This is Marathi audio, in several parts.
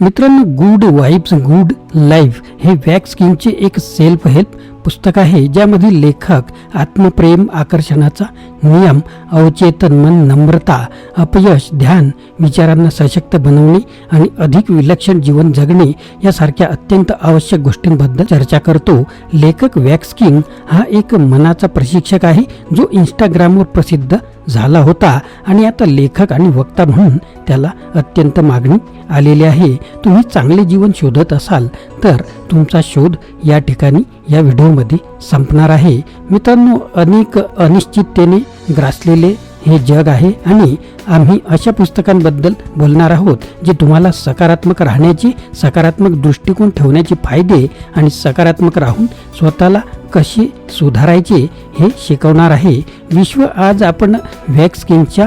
मित्रांनो गुड वाईब्स गुड लाईफ हे वॅक्स किंगचे एक सेल्फ हेल्प पुस्तक आहे ज्यामध्ये लेखक आत्मप्रेम आकर्षणाचा नियम अवचेतन मन नम्रता अपयश ध्यान विचारांना सशक्त बनवणे आणि अधिक विलक्षण जीवन जगणे यासारख्या अत्यंत आवश्यक गोष्टींबद्दल चर्चा करतो. लेखक वॅक्स किंग हा एक मनाचा प्रशिक्षक आहे जो इंस्टाग्रामवर प्रसिद्ध झाला होता आणि आता लेखक आणि वक्ता म्हणून त्याला अत्यंत मागणी आलेली आहे. तुम्ही चांगले जीवन शोधत असाल तर तुमचा शोध या ठिकाणी या व्हिडिओमध्ये संपणार आहे. मित्रांनो अनेक अनिश्चिततेने ग्रासलेले हे जग आहे आणि आम्ही अशा पुस्तकांबद्दल बोलणार आहोत जे तुम्हाला सकारात्मक राहण्याची सकारात्मक दृष्टिकोन ठेवण्याचे फायदे आणि सकारात्मक राहून स्वतःला कसे सुधारायचे हे शिकवणार आहे. विश्व आज आपण व्हॅक्सकिनच्या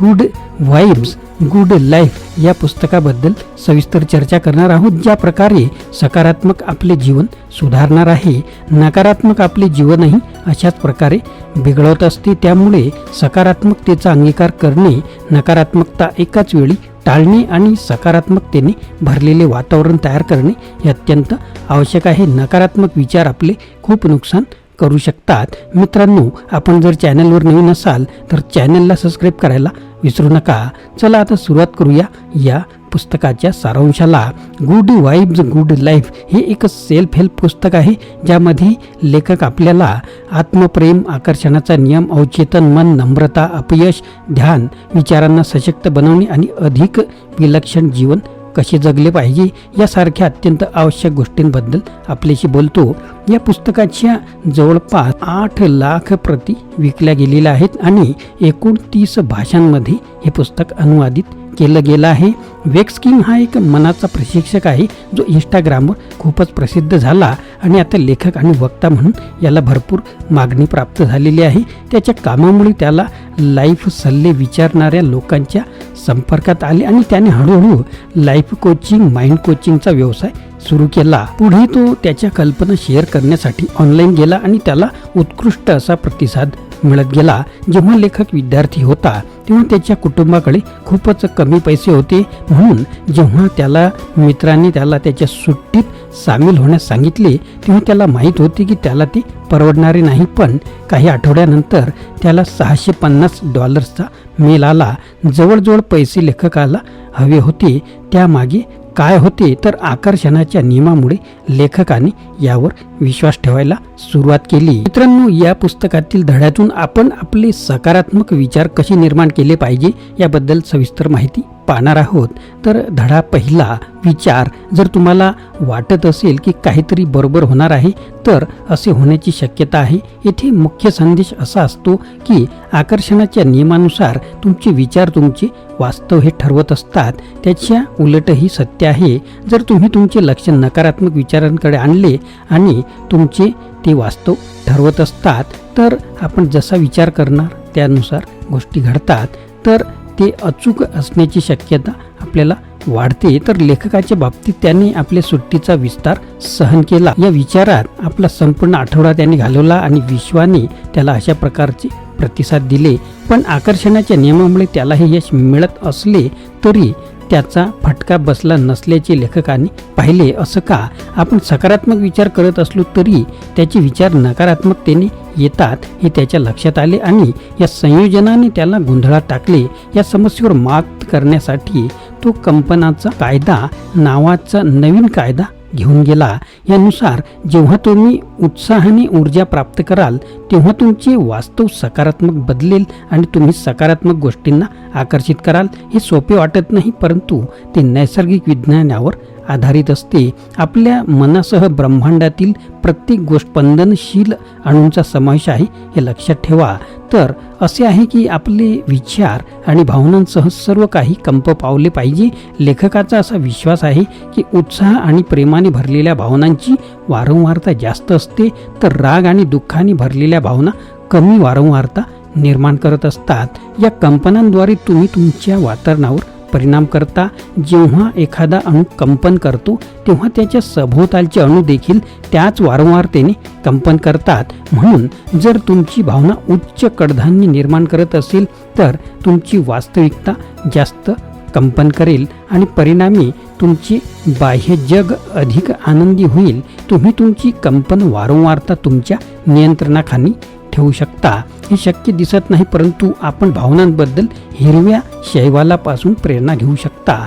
गुड वाईब्स गुड लाईफ या पुस्तकाबद्दल सविस्तर चर्चा करणार आहोत ज्या प्रकारे सकारात्मक आपले जीवन सुधारणार आहे नकारात्मक आपले जीवनही अशाच प्रकारे बिघडवत असते. त्यामुळे सकारात्मकतेचा अंगीकार करणे नकारात्मकता एकाच वेळी टाळणे आणि सकारात्मकतेने भरलेले वातावरण तयार करणे हे अत्यंत आवश्यक आहे. नकारात्मक विचार आपले खूप नुकसान करू शकतात. मित्रांनो आपण जर चॅनलवर नवीन असाल तर चॅनलला सबस्क्राईब करायला विसरू नका. चला आता सुरुवात करूया या पुस्तकाच्या सारांशाला. गुड वाईब्स गुड लाईफ हे एक सेल्फ हेल्प पुस्तक आहे ज्यामध्ये लेखक आपल्याला आत्मप्रेम आकर्षणाचा नियम अवचेतन मन नम्रता अपयश ध्यान विचारांना सशक्त बनवणे आणि अधिक विलक्षण जीवन कसे जगले पाहिजे यासारख्या अत्यंत आवश्यक गोष्टींबद्दल आपल्याशी बोलतो. या पुस्तकाच्या जवळपास आठ लाख प्रती विकल्या गेलेल्या आहेत आणि एकूण तीस भाषांमध्ये हे पुस्तक अनुवादित केलं गेलं आहे. वेक्स किंग हा एक मनाचा प्रशिक्षक आहे जो इंस्टाग्रामवर खूपच प्रसिद्ध झाला आणि आता लेखक आणि वक्ता म्हणून याला भरपूर मागणी प्राप्त झालेली आहे. त्याच्या कामामुळे त्याला लाईफ सल्ले विचारणाऱ्या लोकांच्या संपर्कात आले आणि त्याने हळूहळू लाईफ कोचिंग माइंड कोचिंगचा व्यवसाय सुरू केला. पुढे तो त्याच्या कल्पना शेअर करण्यासाठी ऑनलाईन गेला आणि त्याला उत्कृष्ट असा प्रतिसाद मिळत गेला. जेव्हा लेखक विद्यार्थी होता तेव्हा त्याच्या कुटुंबाकडे खूपच कमी पैसे होते. म्हणून जेव्हा त्याला मित्रांनी त्याला त्याच्या सुट्टीत सामील होण्यास सांगितले तेव्हा त्याला माहीत होते की त्याला ते परवडणारे नाही. पण काही आठवड्यानंतर त्याला सहाशे पन्नास डॉलर्सचा मेल आला. जवळजवळ पैसे लेखकाला हवे होते. त्यामागे काय होते तर आकर्षणाच्या नियमामुळे लेखकाने यावर विश्वास ठेवायला सुरुवात केली. मित्रांनो या पुस्तकातील धड्यातून आपण आपले सकारात्मक विचार कसे निर्माण केले पाहिजे याबद्दल सविस्तर माहिती पाहणार आहोत. तर धडा पहिला विचार. जर तुम्हाला वाटत असेल की काहीतरी बरोबर होणार आहे तर असे होण्याची शक्यता आहे. येथे मुख्य संदेश असा असतो की आकर्षणाच्या नियमानुसार तुमचे विचार तुमचे वास्तव हे ठरवत असतात त्याच्या उलटही सत्य आहे. जर तुम्ही तुमचे लक्ष नकारात्मक विचारांकडे आणले आणि तुमचे ते वास्तव ठरवत असतात तर आपण जसा विचार करणार त्यानुसार गोष्टी घडतात तर ते अचूक असण्याची शक्यता आपल्याला वाढते. तर लेखकाच्या बाबतीत त्याने आपल्या सुट्टीचा विस्तार सहन केला. या विचारात आपला संपूर्ण आठवडा त्याने घालवला आणि विश्वाने त्याला अशा प्रकारचे प्रतिसाद दिले पण आकर्षणाच्या नियमामुळे त्याला हे यश मिळत असले तरी त्याचा फटका बसला नसल्याचे लेखकांनी पाहिले. असं का? आपण सकारात्मक विचार करत असलो तरी त्याचे विचार नकारात्मकतेने येतात हे त्याच्या लक्षात आले आणि या संयोजनाने त्याला गोंधळात टाकले. या समस्येवर मात करण्यासाठी तो कंपनाचा कायदा नावाचा नवीन कायदा घेऊन गेला. यानुसार जेव्हा तुम्ही उत्साहाने ऊर्जा प्राप्त कराल तेव्हा तुमचे वास्तव सकारात्मक बदलेल आणि तुम्ही सकारात्मक गोष्टींना आकर्षित कराल. हे सोपे वाटत नाही परंतु ते नैसर्गिक विज्ञानावर आधारित असते. आपल्या मनासह ब्रह्मांडातील प्रत्येक गोष्ट स्पंदनशील अणूंचा समावेश आहे हे लक्षात ठेवा. तर असे आहे की आपले विचार आणि भावनांसह सर्व काही कंप पावले पाहिजे. लेखकाचा असा विश्वास आहे की उत्साह आणि प्रेमाने भरलेल्या भावनांची वारंवारता जास्त असते तर राग आणि दुःखाने भरलेल्या भावना कमी वारंवारता निर्माण करत असतात. या कंपनांद्वारे तुम्ही तुमच्या वातावरणावर परिणाम करता जेव्हा एखादा अणू कंपन करतो तेव्हा त्याच्या सभोवतालचे अणू देखील त्याच वारंवारतेने कंपन करतात. म्हणून जर तुमची भावना उच्च कडधान्य निर्माण करत असेल तर तुमची वास्तविकता जास्त कंपन करेल आणि परिणामी तुमचे बाह्य जग अधिक आनंदी होईल. तुम्ही तुमची कंपन वारंवारता तुमच्या नियंत्रणाखाली ठेवू शकता. हे शक्य दिसत नाही परंतु आपण भावनांबद्दल हिरव्या शैवालापासून प्रेरणा घेऊ शकता.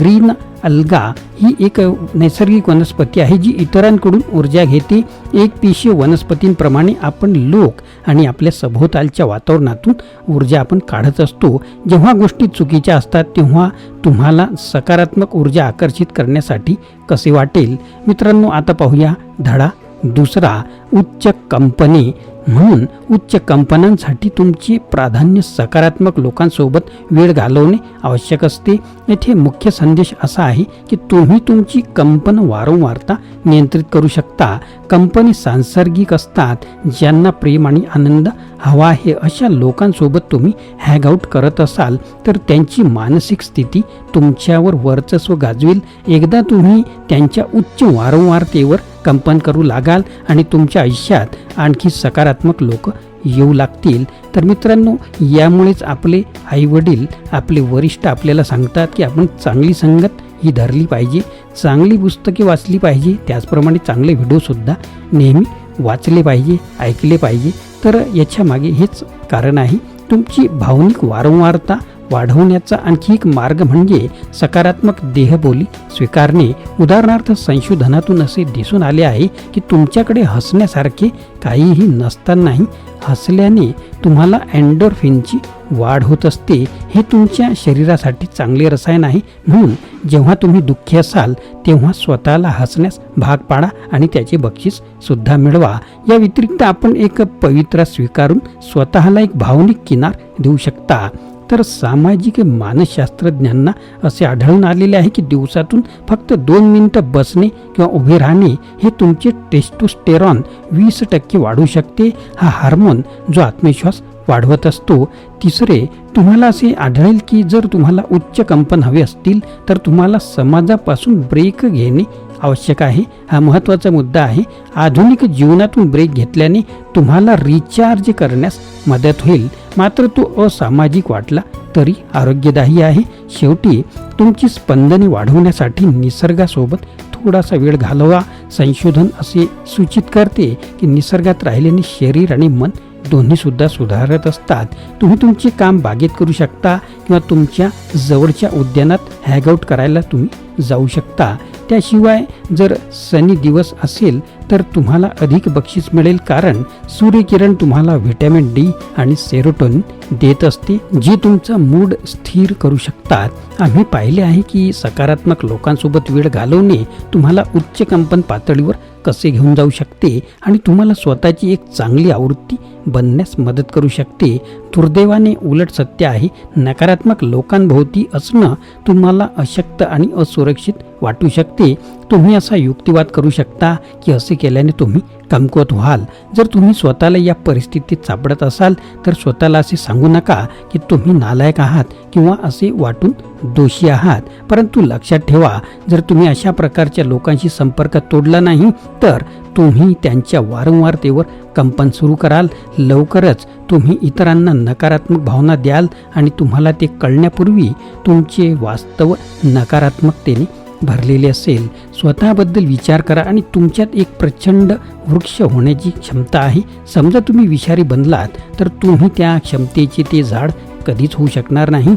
ग्रीन अल्गा ही एक नैसर्गिक वनस्पती आहे जी इतरांकडून ऊर्जा घेते. एक पिशीय वनस्पतींप्रमाणे आपण लोक आणि आपल्या सभोवतालच्या वातावरणातून ऊर्जा आपण काढत असतो. जेव्हा गोष्टी चुकीच्या असतात तेव्हा तुम्हाला सकारात्मक ऊर्जा आकर्षित करण्यासाठी कसे वाटेल? मित्रांनो आता पाहूया धडा दुसरा उच्च कंपनी. म्हणून उच्च कंपनांसाठी तुमचे प्राधान्य सकारात्मक लोकांसोबत वेळ घालवणे आवश्यक असते. येथे मुख्य संदेश असा आहे की तुम्ही तुमची कंपन वारंवारता नियंत्रित करू शकता. कंपनी सांसर्गिक असतात ज्यांना प्रेम आणि आनंद हवा आहे. अशा लोकांसोबत तुम्ही हॅगआउट करत असाल तर त्यांची मानसिक स्थिती तुमच्यावर वर्चस्व गाजवेल. एकदा तुम्ही त्यांच्या उच्च वारंवारतेवर कंपन करू लागाल आणि तुमच्या आयुष्यात आणखी सकारात्मक लोक येऊ लागतील. तर मित्रांनो यामुळेच आपले आईवडील आपले वरिष्ठ आपल्याला सांगतात की आपण चांगली संगत ही धरली पाहिजे चांगली पुस्तके वाचली पाहिजे त्याचप्रमाणे चांगले व्हिडिओसुद्धा नेहमी वाचले पाहिजे ऐकले पाहिजे. तर याच्यामागे हेच कारण आहे. तुमची भावनिक वारंवारता वाढवण्याचा आणखी एक मार्ग म्हणजे सकारात्मक देहबोली स्वीकारणे. उदाहरणार्थ संशोधनातून असे दिसून आले आहे की तुमच्याकडे हसण्यासारखे काहीही नसतानाही हसल्याने तुम्हाला अँडोरफिनची वाढ होत असते. हे तुमच्या शरीरासाठी चांगले रसायन आहे. म्हणून जेव्हा तुम्ही दुःखी असाल तेव्हा स्वतःला हसण्यास भाग पाडा आणि त्याचे बक्षीस सुद्धा मिळवा. या व्यतिरिक्त आपण एक पवित्रा स्वीकारून स्वतःला एक भावनिक किनार देऊ शकता. तर सामाजिक मानसशास्त्रज्ञांना असे आढळून आलेले आहे की दिवसातून फक्त दोन मिनिटं बसणे किंवा उभे राहणे हे तुमचे टेस्टोस्टेरॉन वीस टक्के वाढू शकते. हा हार्मोन जो आत्मविश्वास वाढवत असतो. तिसरे तुम्हाला असे आढळेल की जर तुम्हाला उच्च कंपन हवे असतील तर तुम्हाला समाजापासून ब्रेक घेणे आवश्यक आहे. हा महत्त्वाचा मुद्दा आहे. आधुनिक जीवनातून ब्रेक घेतल्याने तुम्हाला रिचार्ज करण्यास मदत होईल. मात्र तो असामाजिक वाटला तरी आरोग्यदायी आहे. शेवटी तुमची स्पंदने वाढवण्यासाठी निसर्गासोबत थोडासा वेळ घालवा. संशोधन असे सूचित करते की निसर्गात राहिल्याने शरीर आणि मन दोन्हीसुद्धा सुधारत असतात. तुम्ही तुमचे काम बागेत करू शकता किंवा तुमच्या जवळच्या उद्यानात हॅगआउट करायला तुम्ही जाऊ शकता. त्याशिवाय जर सनी दिवस असेल तर तुम्हाला अधिक बक्षीस मिळेल कारण सूर्यकिरण तुम्हाला व्हिटॅमिन डी आणि सेरोटोन देत असते जे तुमचा मूड स्थिर करू शकतात. आम्ही पाहिले आहे की सकारात्मक लोकांसोबत वेळ घालवणे तुम्हाला उच्च कंपन पातळीवर कसे घेऊन जाऊ शकते आणि तुम्हाला स्वतःची एक चांगली आवृत्ती बनण्यास मदत करू शकते. दुर्दैवाने उलट सत्य आहे नकारात्मक लोकांभोवती असणं तुम्हाला अशक्त आणि असुरक्षित वाटू शकते. तुम्ही असा युक्तिवाद करू शकता की असे केल्याने तुम्ही कमकुवत व्हाल. जर तुम्ही स्वतःला या परिस्थितीत सापडत असाल तर स्वतःला असे सांगू नका की तुम्ही नालायक आहात किंवा असे वाटून दोषी आहात. परंतु लक्षात ठेवा जर तुम्ही अशा प्रकारच्या लोकांशी संपर्क तोडला नाही तर तुम्ही त्यांच्या वारंवारतेवर कंपन सुरू कराल. लवकरच तुम्ही इतरांना नकारात्मक भावना द्याल आणि तुम्हाला ते कळण्यापूर्वी तुमचे वास्तव नकारात्मकतेने भरलेले असेल. स्वतःबद्दल विचार करा आणि तुमच्यात एक प्रचंड वृक्ष होण्याची क्षमता आहे. समजा तुम्ही विषारी बनलात तर तुम्ही त्या क्षमतेचे ते झाड कधीच होऊ शकणार नाही.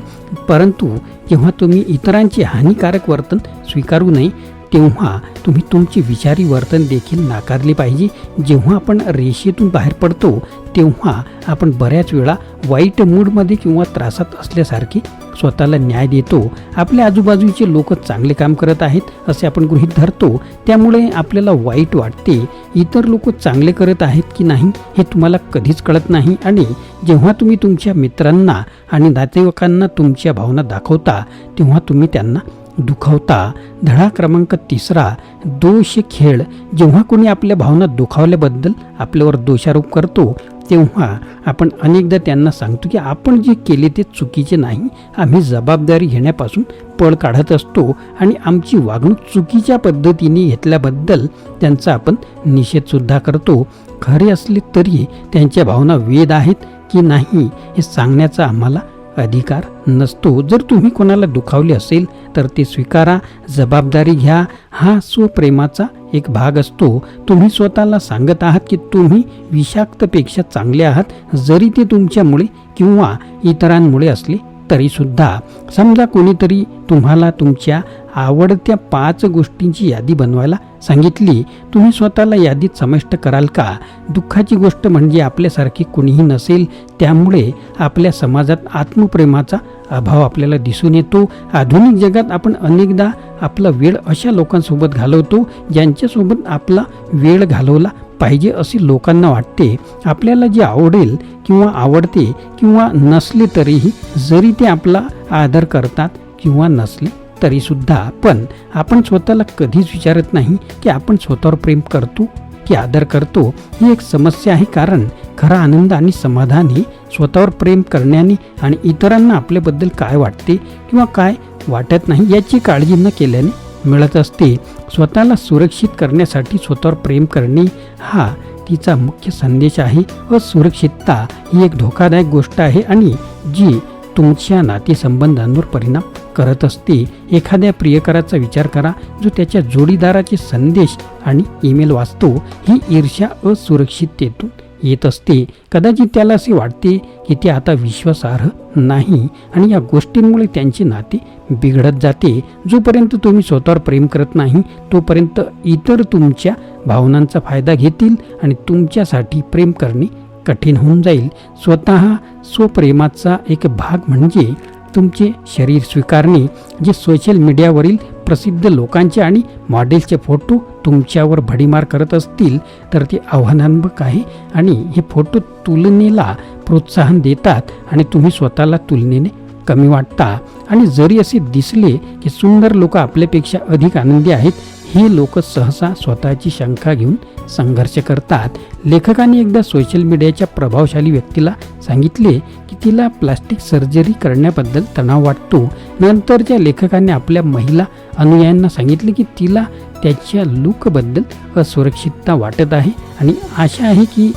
परंतु जेव्हा तुम्ही इतरांचे हानिकारक वर्तन स्वीकारू नये तेव्हा तुम्ही तुमचे विचारी वर्तन देखील नाकारले पाहिजे. जेव्हा आपण रेषेतून बाहेर पडतो तेव्हा आपण बऱ्याच वेळा वाईट मूडमध्ये किंवा त्रासात असल्यासारखे स्वतःला न्याय देतो आपल्या आजूबाजूचे लोक चांगले काम करत आहेत असे आपण गृहीत धरतो त्यामुळे आपल्याला वाईट वाटते इतर लोक चांगले करत आहेत की नाही हे तुम्हाला कधीच कळत नाही आणि जेव्हा तुम्ही तुमच्या मित्रांना आणि नातेवाईकांना तुमच्या भावना दाखवता तेव्हा तुम्ही त्यांना दुखावता. धडा क्रमांक तिसरा दोष खेळ. जेव्हा कोणी आपल्या भावना दुखावल्याबद्दल आपल्यावर दोषारोप करतो तेव्हा आपण अनेकदा त्यांना सांगतो की आपण जे केले ते चुकीचे नाही. आम्ही जबाबदारी घेण्यापासून पळ काढत असतो आणि आमची वागणूक चुकीच्या पद्धतीने घेतल्याबद्दल त्यांचा आपण निषेधसुद्धा करतो. खरे असले तरी त्यांच्या भावना वेद आहेत की नाही हे सांगण्याचा आम्हाला अधिकार नसतो. जर तुम्ही कोणाला दुखावले असेल तर ते स्वीकारा जबाबदारी घ्या. हा स्वप्रेमाचा एक भाग असतो. तुम्ही स्वतःला सांगत आहात की तुम्ही विषाक्तपेक्षा चांगले आहात जरी ते तुमच्यामुळे किंवा इतरांमुळे असले तरीसुद्धा. समजा कोणीतरी तुम्हाला तुमच्या आवडत्या पाच गोष्टींची यादी बनवायला सांगितली. तुम्ही स्वतःला यादीत समाविष्ट कराल का? दुःखाची गोष्ट म्हणजे आपल्यासारखी कुणीही नसेल त्यामुळे आपल्या समाजात आत्मप्रेमाचा अभाव आपल्याला दिसून येतो. आधुनिक जगात आपण अनेकदा आपला वेळ अशा लोकांसोबत घालवतो ज्यांच्यासोबत आपला वेळ घालवला पाहिजे असे लोकांना वाटते. आपल्याला जे आवडेल किंवा आवडते किंवा नसले तरीही जरी ते आपला आदर करतात किंवा नसले तरीसुद्धा पण आपण स्वतःला कधीच विचारत नाही की आपण स्वतःवर प्रेम करतो की आदर करतो ही एक समस्या आहे. कारण खरा आनंद आणि समाधान हे स्वतःवर प्रेम करण्याने आणि इतरांना आपल्याबद्दल काय वाटते किंवा काय वाटत नाही याची काळजी न केल्याने मिळत असते. स्वतःला सुरक्षित करण्यासाठी स्वतःवर प्रेम करणे हा तिचा मुख्य संदेश आहे. असुरक्षितता ही एक धोकादायक गोष्ट आहे आणि जी तुमच्या नातेसंबंधांवर परिणाम करत असते. एखाद्या प्रियकराचा विचार करा जो त्याच्या जोडीदाराचे संदेश आणि ईमेल वाचतो. ही ईर्ष्या असुरक्षिततेतून येत असते. कदाचित त्याला असे वाटते की ते आता विश्वासार्ह नाही आणि या गोष्टींमुळे त्यांचे नाते बिघडत जाते. जोपर्यंत तुम्ही स्वतःवर प्रेम करत नाही तोपर्यंत इतर तुमच्या भावनांचा फायदा घेतील आणि तुमच्यासाठी प्रेम करणे कठीण होऊन जाईल. स्वतः स्वप्रेमाचा एक भाग म्हणजे तुमचे शरीर स्वीकारणे जे सोशल मीडियावरील प्रसिद्ध लोकांचे आणि मॉडेल्सचे फोटो तुमच्यावर भडीमार करत असतील तर ते आव्हानात्मक आहे आणि हे फोटो तुलनेला प्रोत्साहन देतात आणि तुम्ही स्वतःला तुलनेने कमी वाटता. आणि जरी असे दिसले की सुंदर लोक आपल्यापेक्षा अधिक आनंदी आहेत हे लोक सहसा स्वतःची शंका घेऊन संघर्ष करतात. लेखकाने एकदा सोशल मीडियाच्या प्रभावशाली व्यक्तीला सांगितले की तिला प्लास्टिक सर्जरी करण्याबद्दल तणाव वाटतो. नंतरच्या लेखकाने आपल्या महिला अनुयायांना सांगितले की तिला त्याच्या लुकबद्दल असुरक्षितता वाटत आहे आणि आशा आहे की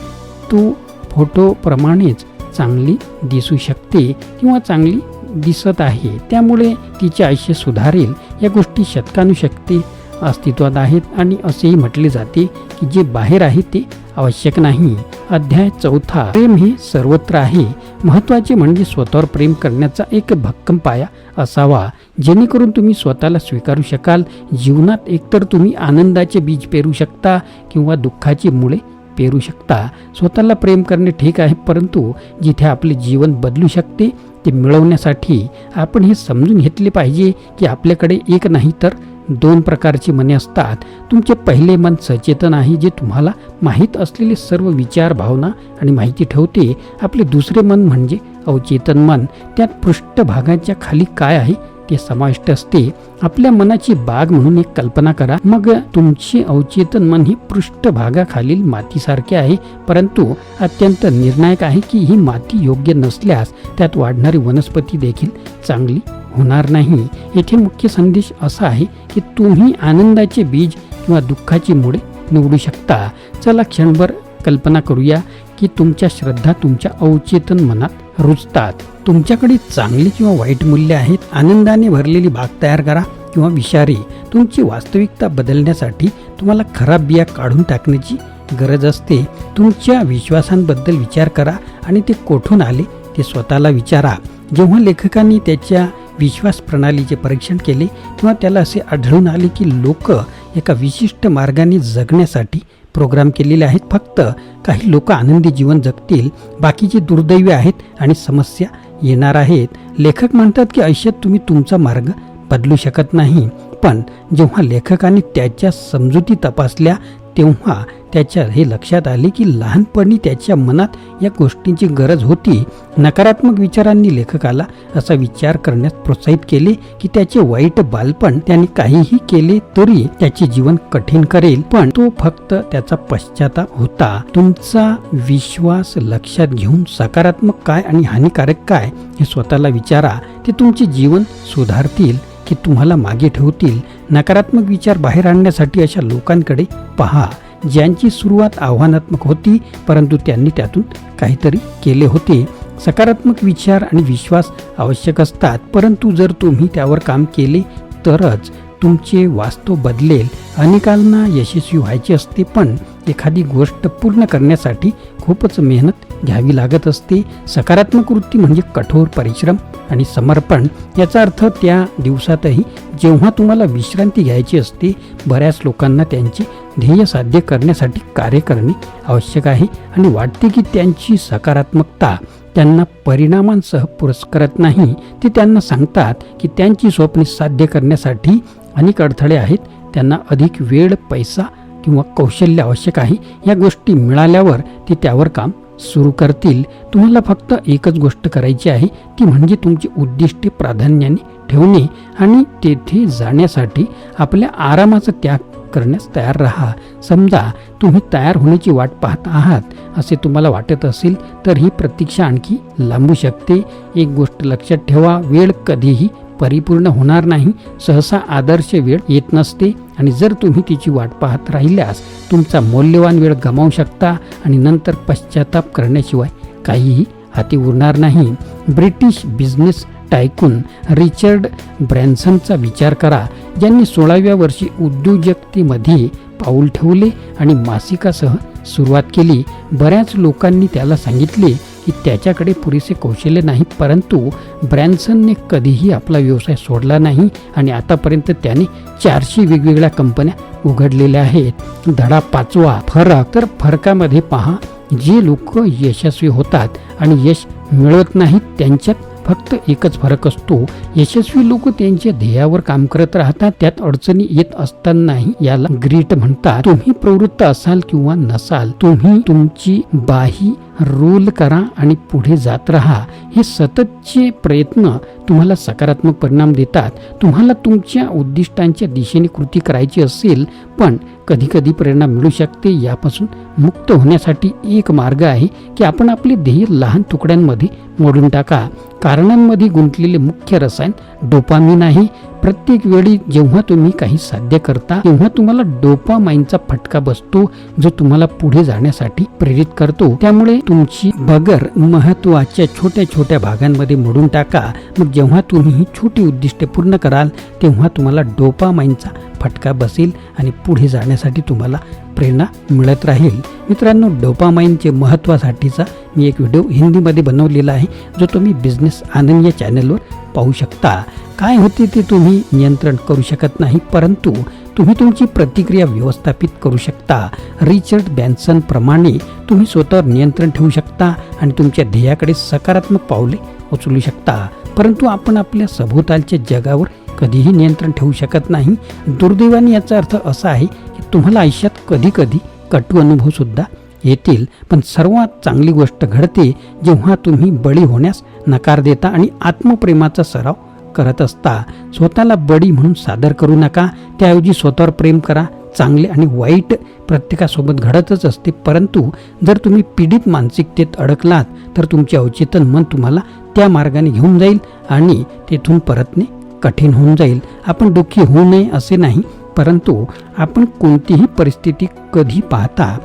तो फोटोप्रमाणेच चांगली दिसू शकते किंवा चांगली दिसत आहे. त्यामुळे तिचे आयुष्य सुधारेल या गोष्टी शतकानुशक्ती अस्तित्वात आहेत आणि असेही म्हटले जाते की जे बाहेर आहे ते आवश्यक नाही. अध्याय चौथा. प्रेम हे सर्वत्र आहे. महत्त्वाचे म्हणजे स्वतःवर प्रेम करण्याचा एक भक्कम पाया असावा. जेणेकरून तुम्ही स्वतःला स्वीकारू शकाल. जीवनात एकतर तुम्ही आनंदाचे बीज पेरू शकता किंवा दुःखाची मुळे पेरू शकता. स्वतःला प्रेम करणे ठीक आहे परंतु जिथे आपले जीवन बदलू शकते ते मिळवण्यासाठी आपण हे समजून घेतले पाहिजे की आपल्याकडे एक नाही तर दोन प्रकारची मने असतात. तुमचे पहिले मन सचेतन आहे जे तुम्हाला माहीत असलेले सर्व विचार भावना आणि माहिती ठेवते. आपले दुसरे मन म्हणजे अवचेतन मन. त्यात पृष्ठभागाच्या खाली काय आहे ते समाविष्ट असते. आपल्या मनाची बाग म्हणून एक कल्पना करा. मग तुमचे अवचेतन मन ही पृष्ठभागाखालील मातीसारखे आहे. परंतु अत्यंत निर्णायक आहे की ही माती योग्य नसल्यास त्यात वाढणारी वनस्पती देखील चांगली होणार नाही. येथे मुख्य संदेश असा आहे की तुम्ही आनंदाचे बीज किंवा दुःखाची मुळे निवडू शकता. चला क्षणभर कल्पना करूया की तुमच्या श्रद्धा तुमच्या अवचेतन मनात रुजतात. तुमच्याकडे चांगली किंवा वाईट मूल्य आहेत. आनंदाने भरलेली बाग तयार करा किंवा विषारी. तुमची वास्तविकता बदलण्यासाठी तुम्हाला खराब बिया काढून टाकण्याची गरज असते. तुमच्या विश्वासांबद्दल विचार करा आणि ते कोठून आले ते स्वतःला विचारा. जेव्हा लेखकांनी त्याच्या विश्वास प्रणालीचे परीक्षण केले तेव्हा त्याला असे आढळून आले की लोक एका विशिष्ट मार्गाने जगण्यासाठी प्रोग्राम केलेले आहेत. फक्त काही लोक आनंदी जीवन जगतील. बाकीचे दुर्दैवी आहेत आणि समस्या येणार आहेत. लेखक म्हणतात की आयुष्यात तुम्ही तुमचा मार्ग बदलू शकत नाही. पण जेव्हा लेखकाने त्याच्या समजुती तपासल्या तेव्हा त्याच्या हे लक्षात आले की लहानपणी त्याच्या मनात या गोष्टींची गरज होती. नकारात्मक विचारांनी लेखकाला असा विचार करण्यास प्रोत्साहित केले की त्याचे वाईट बालपण त्याने काहीही केले तरी त्याचे जीवन कठीण करेल. पण तो फक्त त्याचा पश्चाताप होता. तुमचा विश्वास लक्षात घेऊन सकारात्मक काय आणि हानिकारक काय हे स्वतःला विचारा. ते तुमचे जीवन सुधारतील. की तुम्हाला मागे ठेवतील नकारात्मक विचार बाहेर आणण्यासाठी अशा लोकांकडे पहा ज्यांची सुरुवात आव्हानात्मक होती परंतु त्यांनी त्यातून काहीतरी केले होते. सकारात्मक विचार आणि विश्वास आवश्यक असतात परंतु जर तुम्ही त्यावर काम केले तरच तुमचे वास्तव बदलेल. अनेकांना यशस्वी व्हायचे असते पण एखादी गोष्ट पूर्ण करण्यासाठी खूपच मेहनत घ्यावी लागत असते. सकारात्मक वृत्ती म्हणजे कठोर परिश्रम आणि समर्पण. याचा अर्थ त्या दिवसातही जेव्हा तुम्हाला विश्रांती घ्यायची असते बऱ्याच लोकांना त्यांचे ध्येय साध्य करण्यासाठी कार्य करणे आवश्यक आहे आणि वाटते की त्यांची सकारात्मकता त्यांना परिणामांसह पुरस्कारत नाही. ते त्यांना सांगतात की त्यांची स्वप्ने साध्य करण्यासाठी अनेक अडथळे आहेत. त्यांना अधिक वेळ पैसा किंवा कौशल्य आवश्यक आहे. या गोष्टी मिळाल्यावर ते त्यावर काम सुरू करतील तुम्हाला फक्त एकच गोष्ट करायची आहे ती म्हणजे तुमची उद्दिष्टे प्राधान्याने ठेवणे आणि तेथे जाण्यासाठी आपल्या आरामाचा त्याग करण्यास तयार राहा. समजा तुम्ही तयार होण्याची वाट पाहत आहात असे तुम्हाला वाटत असेल तर ही प्रतीक्षा आणखी लांबू शकते. एक गोष्ट लक्षात ठेवा वेळ कधीही परिपूर्ण होणार नाही सहसा आदर्श वेळ येत नसते आणि जर तुम्ही तिची वाट पाहत राहिल्यास तुमचा मौल्यवान वेळ गमावू शकता आणि नंतर पश्चाताप करण्याशिवाय काहीही हाती उरणार नाही. ब्रिटिश बिझनेस टायकून रिचर्ड ब्रॅन्सनचा विचार करा ज्यांनी सोळाव्या वर्षी उद्योजकतेमध्ये पाऊल ठेवले आणि मासिकासह सुरुवात केली. बऱ्याच लोकांनी त्याला सांगितले की त्याच्याकडे पुरेसे कौशल्य नाही परंतु ब्रॅन्सनने कधीही आपला व्यवसाय सोडला नाही आणि आतापर्यंत त्याने चारशे वेगवेगळ्या कंपन्या उघडलेल्या आहेत. धडा पाचवा फरक. तर फरकामध्ये पहा जे लोक यशस्वी होतात आणि यश मिळवत नाहीत त्यांच्यात फक्त एकच फरक असतो. यशस्वी लोक त्यांच्या ध्येयावर काम करत राहतात. त्यात अडचणी येत असतानाही याला ग्रीट म्हणतात. तुम्ही प्रवृत्त असाल किंवा नसाल तुम्ही तुमची बाही रोल करा आणि पुढे जात राहा. हे सततचे प्रयत्न तुम्हाला सकारात्मक परिणाम देतात. तुम्हाला तुमच्या उद्दिष्टांच्या दिशेने कृती करायची असेल पण कधी कधी प्रेरणा मिळू शकते यापासून मुक्त होण्यासाठी एक मार्ग आहे की आपण आपले ध्येय लहान तुकड्यांमध्ये मोडून टाका. कारणांमध्ये गुंतलेले मुख्य रसायन डोपामिन आहे. प्रत्येक वेळी जेव्हा तुम्ही काही साध्य करता तेव्हा तुम्हाला डोपामाइनचा फटका बसतो जो तुम्हाला पुढे जाण्यासाठी प्रेरित करतो. त्यामुळे तुमची बगर महत्त्वाच्या छोट्या छोट्या भागांमध्ये मोडून टाका. मग जेव्हा तुम्ही ही छोटी उद्दिष्टे पूर्ण कराल तेव्हा तुम्हाला डोपामाइनचा फटका बसेल आणि पुढे जाण्यासाठी तुम्हाला प्रेरणा मिळत राहील. मित्रांनो डोपामाइनचे महत्त्वासाठीचा मी एक व्हिडिओ हिंदीमध्ये बनवलेला आहे जो तुम्ही बिझनेस आनंद या चॅनलवर पाहू शकता. काय होते ते तुम्ही नियंत्रण करू शकत नाही परंतु तुम्ही तुमची प्रतिक्रिया व्यवस्थापित करू शकता. रिचर्ड बॅन्सन प्रमाणे तुम्ही स्वतःवर नियंत्रण ठेवू शकता आणि तुमच्या ध्येयाकडे सकारात्मक पावले उचलू शकता. परंतु आपण आपल्या सभोवतालच्या जगावर कधीही नियंत्रण ठेवू शकत नाही. दुर्दैवाने याचा अर्थ असा आहे की तुम्हाला आयुष्यात कधी कधी कटू अनुभव सुद्धा येतील. पण सर्वात चांगली गोष्ट घडते जेव्हा तुम्ही बळी होण्यास नकार देता आणि आत्मप्रेमाचा सराव करत असता स्वतःला बडी म्हणून सादर करू नका. त्याऐवजी स्वतःवर प्रेम करा. चांगले आणि वाईट प्रत्येकासोबत घडतच असते. परंतु जर तुम्ही पीडित मानसिकतेत अडकलात तर तुमचे अवचेतन मन तुम्हाला त्या मार्गाने घेऊन जाईल आणि तेथून परतणे कठीण होऊन जाईल. आपण दुःखी होऊ नये असे नाही परंतु आपण कोणतीही परिस्थिती कधी पाहता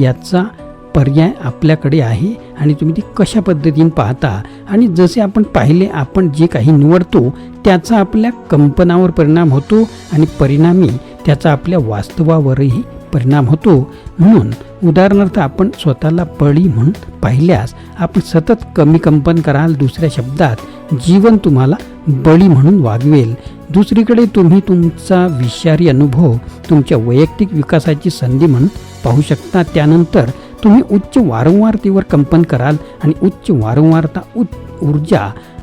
याचा पर्याय आपल्याकडे आहे आणि तुम्ही ती कशा पद्धतीने पाहता आणि जसे आपण पाहिले आपण जे काही निवडतो त्याचा आपल्या कंपनावर परिणाम होतो आणि परिणामी त्याचा आपल्या वास्तवावरही परिणाम होतो. म्हणून उदाहरणार्थ आपण स्वतःला बळी म्हणून पाहिल्यास आपण सतत कमी कंपन कराल दुसऱ्या शब्दात जीवन तुम्हाला बळी म्हणून वागवेल. दुसरीकडे तुम्ही तुमचा विषारी अनुभव तुमच्या वैयक्तिक विकासाची संधी म्हणून पाहू शकता. त्यानंतर तुम्ही उच्च वारंवारतेवर कंपन कराल आणि उच्च वारंवारता उच्च ऊर्जा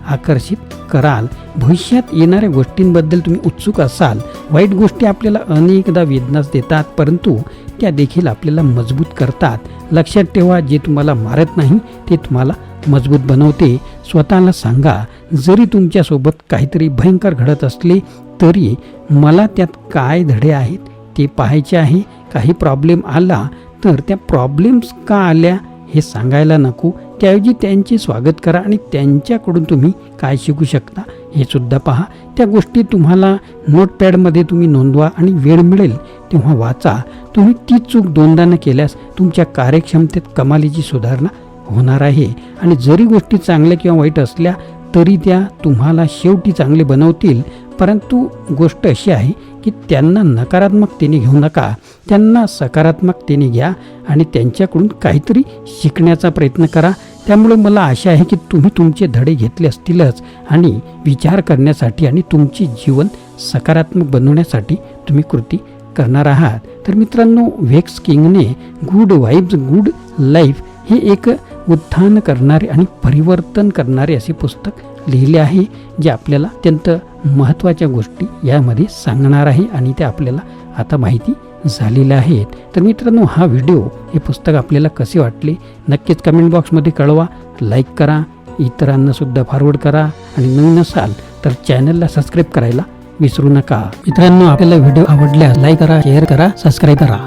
आकर्षित कराल. भविष्यात येणाऱ्या गोष्टींबद्दल तुम्ही उत्सुक असाल. वाईट गोष्टी आपल्याला अनेकदा वेदनाच देतात परंतु त्या देखील आपल्याला मजबूत करतात. लक्षात ठेवा जे तुम्हाला मारत नाही ते तुम्हाला मजबूत बनवते. स्वतःला सांगा जरी तुमच्यासोबत काहीतरी भयंकर घडत असले तरी मला त्यात काय धडे आहेत ते पाहायचे आहे. काही प्रॉब्लेम आला तर त्या प्रॉब्लेम्स का आल्या हे सांगायला नको. त्याऐवजी त्यांचे स्वागत करा आणि त्यांच्याकडून तुम्ही काय शिकू शकता हे सुद्धा पहा. त्या गोष्टी तुम्हाला नोटपॅडमध्ये तुम्ही नोंदवा आणि वेळ मिळेल तेव्हा वाचा. तुम्ही ती चूक दोनदा न केल्यास तुमच्या कार्यक्षमतेत कमालीची सुधारणा होणार आहे. आणि जरी गोष्टी चांगल्या किंवा वाईट असल्या तरी त्या तुम्हाला शेवटी चांगले बनवतील. परंतु गोष्ट अशी आहे की त्यांना नकारात्मकतेने घेऊ नका. त्यांना सकारात्मकतेने घ्या आणि त्यांच्याकडून काहीतरी शिकण्याचा प्रयत्न करा. त्यामुळे मला आशा आहे की तुम्ही तुमचे धडे घेतले असतीलच आणि विचार करण्यासाठी आणि तुमचे जीवन सकारात्मक बनवण्यासाठी तुम्ही कृती करणार आहात. तर मित्रांनो वेक्स किंगने गुड वाईब्स गुड लाईफ हे एक उत्थान करणारे आणि परिवर्तन करणारे असे पुस्तक लिहिले आहे जे आपल्याला अत्यंत महत्त्वाच्या गोष्टी यामध्ये सांगणार आहे आणि त्या आपल्याला आता माहिती झालेल्या आहेत तर मित्रांनो हा व्हिडिओ हे पुस्तक आपल्याला कसे वाटले नक्कीच कमेंट बॉक्समध्ये कळवा लाईक करा इतरांनासुद्धा फॉरवर्ड करा आणि नवीन असाल तर चॅनलला सबस्क्राईब करायला विसरू नका. मित्रांनो आपल्याला व्हिडिओ आवडल्यास लाईक करा शेअर करा सबस्क्राईब करा.